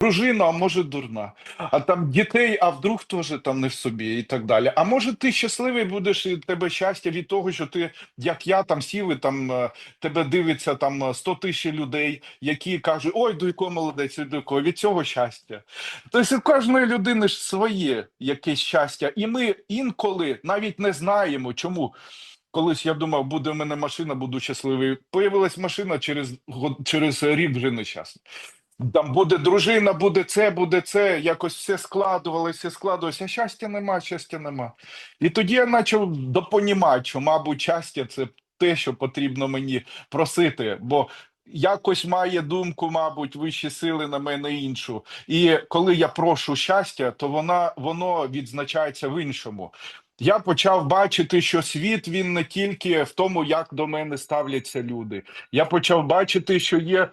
дружина, а може дурна, а там дітей, а вдруг теж там не в собі і так далі. А може ти щасливий будеш і тебе щастя від того, що ти, як я, там сів і там е, тебе дивиться там е, 100 тисяч людей, які кажуть, ой, Дуйко молодець, Дуйко, від цього щастя. Тобто у кожної людини ж своє якесь щастя, і ми інколи навіть не знаємо, чому. Колись я думав, буде в мене машина, буду щасливий. Появилась машина через через рік вже нещасний. Там буде дружина, буде це, буде це. Якось все складувалося, складувалося. Щастя нема, щастя нема. І тоді я почав допонімати, що, мабуть, щастя це те, що потрібно мені просити. Бо якось має думку, мабуть, вищі сили на мене іншу. І коли я прошу щастя, то вона воно відзначається в іншому. Я почав бачити, що світ він не тільки в тому, як до мене ставляться люди. Я почав бачити, що є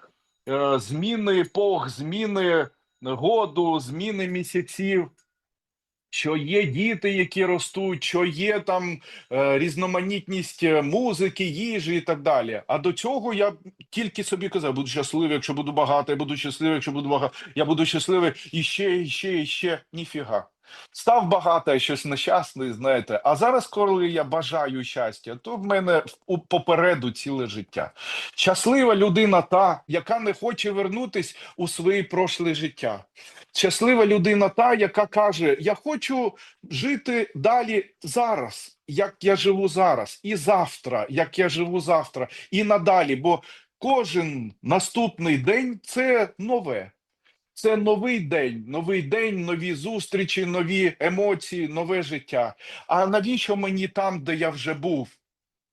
зміни епох, зміни году, зміни місяців. Що є діти, які ростуть, що є там е, різноманітність е, музики, їжі і так далі. А до цього я тільки собі казав: буду щасливий, якщо буду багатий, буду щасливий, якщо буду багатий, я буду щасливий і ще, і ще, і ще. Ніфіга. Став багато, щось нещасний, знаєте. А зараз, коли я бажаю щастя, то в мене попереду ціле життя. Щаслива людина та, яка не хоче вернутись у своє прошле життя. Щаслива людина та, яка каже: Я хочу жити далі зараз, як я живу зараз, і завтра, як я живу завтра, і надалі. Бо кожен наступний день це нове. Це новий день, новий день, нові зустрічі, нові емоції, нове життя. А навіщо мені там, де я вже був?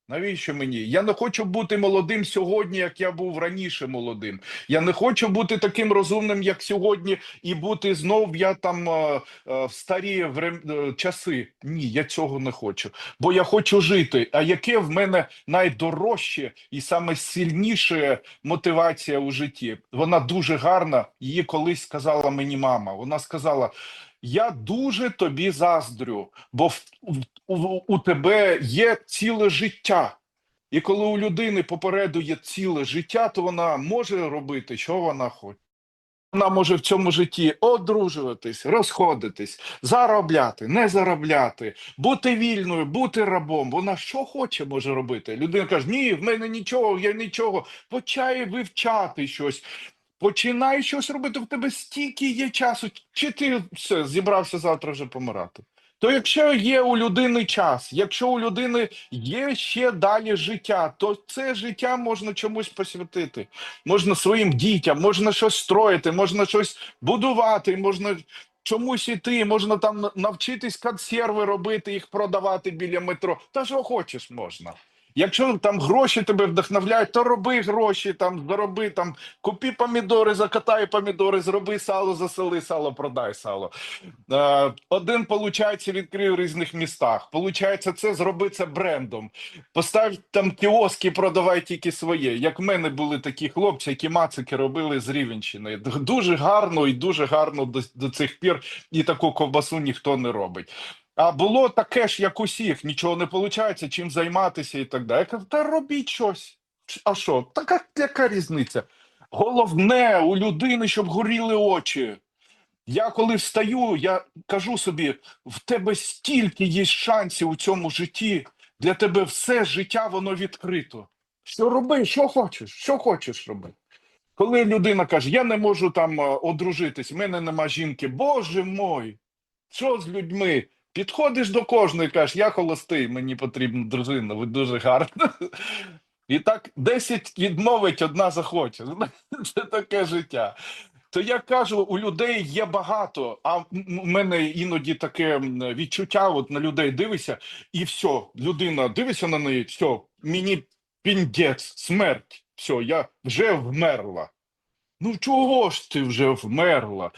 Навіщо мені? Я не хочу бути молодим сьогодні, як я був раніше молодим. Я не хочу бути таким розумним, як сьогодні, і бути знов я там е, е, в старі е, часи. Ні, я цього не хочу. Бо я хочу жити. А яке в мене найдорожче і саме сильніше мотивація у житті? Вона дуже гарна. Її колись сказала мені мама. Вона сказала: Я дуже тобі заздрю, бо в, у, у тебе є ціле життя. І коли у людини попереду є ціле життя, то вона може робити, що вона хоче. Вона може в цьому житті одружуватись, розходитись, заробляти, не заробляти, бути вільною, бути рабом. Вона що хоче може робити. Людина каже: Ні, в мене нічого, я нічого. Почай вивчати щось. Починай щось робити. В тебе стільки є часу. Чи ти все зібрався завтра вже помирати? То якщо є у людини час, якщо у людини є ще далі життя, то це життя можна чомусь посвятити. Можна своїм дітям, можна щось строїти, можна щось будувати, можна чомусь іти, можна там навчитись консерви робити, їх продавати біля метро. Та що хочеш можна. Якщо там гроші тебе вдохновляють, то роби гроші, там зароби там, купи помідори, закатай помідори, зроби сало, засели сало, продай сало. Е, один, получається, відкрив в різних містах. Получається, це зроби це брендом. Постав там кіоски, продавай тільки своє. Як в мене були такі хлопці, які мацики робили з Рівенщини. Дуже гарно і дуже гарно до, до цих пір, і таку ковбасу ніхто не робить. А було таке ж, як усіх, нічого не виходить, чим займатися і так далі. Я кажу, та робіть щось. А що? Така яка різниця? Головне у людини, щоб горіли очі. Я коли встаю, я кажу собі: в тебе стільки є шансів у цьому житті, для тебе все життя воно відкрито. Що роби, що хочеш, що хочеш роби. Коли людина каже, я не можу там е, одружитись, в мене нема жінки, боже мой, що з людьми? Підходиш до кожної, кажеш, я холостий, мені потрібна дружина, ви дуже гарна. І так 10 відмовить, одна захоче. Це таке життя. То я кажу, у людей є багато, а в мене іноді таке відчуття: от на людей дивишся, і все, людина дивиться на неї, все, мені піндець, смерть, все, я вже вмерла. Ну чого ж ти вже вмерла?